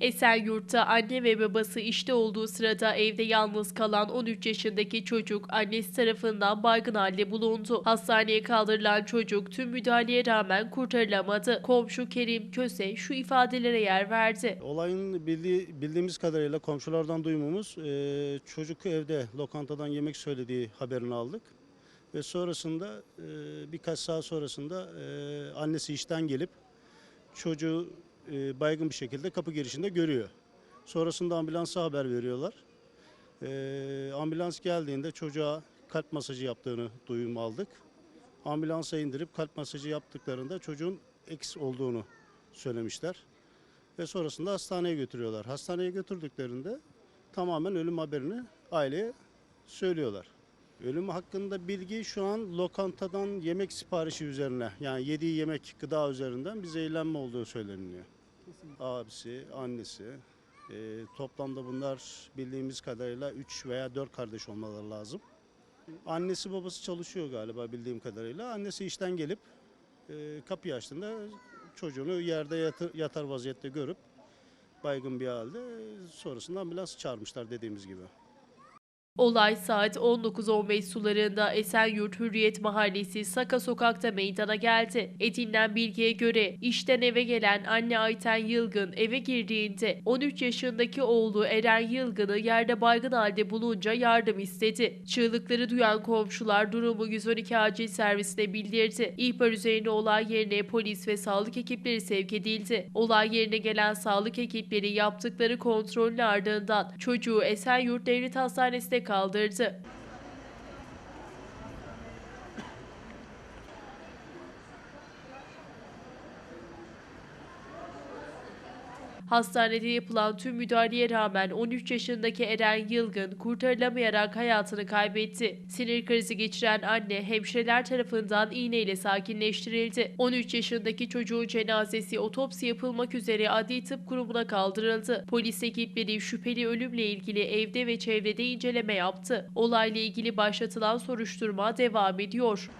Esenyurt'ta anne ve babası işte olduğu sırada evde yalnız kalan 13 yaşındaki çocuk annesi tarafından baygın halde bulundu. Hastaneye kaldırılan çocuk tüm müdahaleye rağmen kurtarılamadı. Komşu Kerim Köse şu ifadelere yer verdi. Olayın bildiği, bildiğimiz kadarıyla komşulardan duymamız e, çocuk evde lokantadan yemek söylediği haberini aldık. Ve sonrasında e, birkaç saat sonrasında e, annesi işten gelip çocuğu e, baygın bir şekilde kapı girişinde görüyor. Sonrasında ambulansa haber veriyorlar. E, ambulans geldiğinde çocuğa kalp masajı yaptığını duyum aldık. Ambulansa indirip kalp masajı yaptıklarında çocuğun eks olduğunu söylemişler ve sonrasında hastaneye götürüyorlar. Hastaneye götürdüklerinde tamamen ölüm haberini aileye söylüyorlar. Ölüm hakkında bilgi şu an lokantadan yemek siparişi üzerine yani yediği yemek gıda üzerinden bir zehirlenme olduğu söyleniyor. Abisi, annesi, e, toplamda bunlar bildiğimiz kadarıyla 3 veya 4 kardeş olmaları lazım. Annesi babası çalışıyor galiba bildiğim kadarıyla. Annesi işten gelip e, kapıyı açtığında çocuğunu yerde yatır, yatar vaziyette görüp baygın bir halde sonrasında ambulans çağırmışlar dediğimiz gibi. Olay saat 19.15 sularında Esenyurt Hürriyet Mahallesi Saka Sokak'ta meydana geldi. Edinilen bilgiye göre işten eve gelen anne Ayten Yılgın eve girdiğinde 13 yaşındaki oğlu Eren Yılgın'ı yerde baygın halde bulunca yardım istedi. Çığlıkları duyan komşular durumu 112 acil servisine bildirdi. İhbar üzerine olay yerine polis ve sağlık ekipleri sevk edildi. Olay yerine gelen sağlık ekipleri yaptıkları kontrolün ardından çocuğu Esenyurt Devlet Hastanesi'ne kaldırdı. Hastanede yapılan tüm müdahaleye rağmen 13 yaşındaki Eren Yılgın kurtarılamayarak hayatını kaybetti. Sinir krizi geçiren anne hemşireler tarafından iğneyle sakinleştirildi. 13 yaşındaki çocuğun cenazesi otopsi yapılmak üzere adli tıp kurumuna kaldırıldı. Polis ekipleri şüpheli ölümle ilgili evde ve çevrede inceleme yaptı. Olayla ilgili başlatılan soruşturma devam ediyor.